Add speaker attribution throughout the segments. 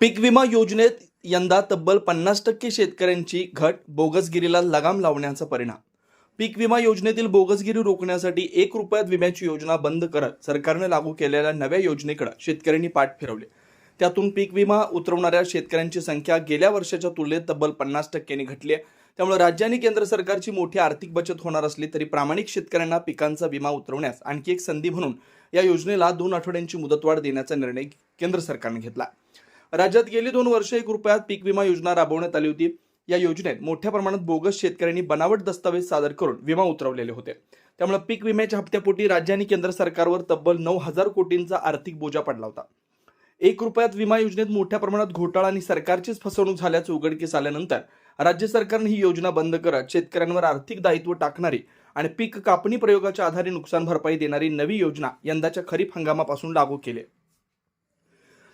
Speaker 1: पीक विमा योजनेत यंदा तब्बल पन्नास टक्के शेतकऱ्यांची घट बोगसगिरीला लगाम लावण्याचा परिणाम. पीक विमा योजनेतील बोगसगिरी रोखण्यासाठी एक रुपयात विम्याची योजना बंद करत सरकारने लागू केलेल्या नव्या योजनेकडे शेतकऱ्यांनी पाठ फिरवले. त्यातून पीक विमा उतरवणाऱ्या शेतकऱ्यांची संख्या गेल्या वर्षाच्या तुलनेत तब्बल पन्नास टक्क्यांनी घटली आहे. त्यामुळे राज्य आणि केंद्र सरकारची मोठी आर्थिक बचत होणार असली तरी प्रामाणिक शेतकऱ्यांना पिकांचा विमा उतरवण्यास आणखी एक संधी म्हणून या योजनेला दोन आठवड्यांची मुदतवाढ देण्याचा निर्णय केंद्र सरकारने घेतला राज्यात गेली दोन वर्ष एक रुपयात पीक विमा योजना राबवण्यात आली होती. या योजनेत मोठ्या प्रमाणात बोगस शेतकऱ्यांनी बनावट दस्तावेज सादर करून विमा उतरवलेले होते. त्यामुळे पीक विम्याच्या हप्त्यापोटी राज्य आणि केंद्र सरकारवर तब्बल नऊ हजार कोटींचा आर्थिक बोजा पडला होता. एक रुपयात विमा योजनेत मोठ्या प्रमाणात घोटाळा आणि सरकारचीच फसवणूक झाल्याचं उघडकीस आल्यानंतर राज्य सरकारने ही योजना बंद करत शेतकऱ्यांवर आर्थिक दायित्व टाकणारी आणि पीक कापणी प्रयोगाच्या आधारे नुकसान भरपाई देणारी नवी योजना यंदाच्या खरीप हंगामापासून लागू केली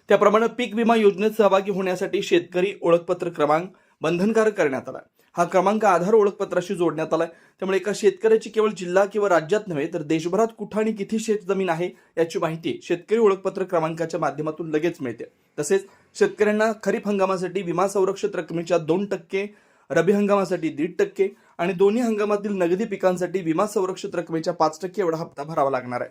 Speaker 1: त्याप्रमाणे पीक विमा योजनेत सहभागी होण्यासाठी शेतकरी ओळखपत्र क्रमांक बंधनकारक करण्यात आला. हा क्रमांक आधार ओळखपत्राशी जोडण्यात आलाय. त्यामुळे एका शेतकऱ्याची केवळ जिल्हा किंवा राज्यात नव्हे तर देशभरात कुठं आणि किती शेतजमीन आहे याची माहिती शेतकरी ओळखपत्र क्रमांकाच्या माध्यमातून लगेच मिळते. तसेच शेतकऱ्यांना खरीप हंगामासाठी विमा संरक्षित रकमेच्या दोन टक्के रबी हंगामासाठी दीड टक्के आणि दोन्ही हंगामातील नगदी पिकांसाठी विमा संरक्षित रकमेच्या पाच टक्के एवढा हप्ता भरावा लागणार आहे.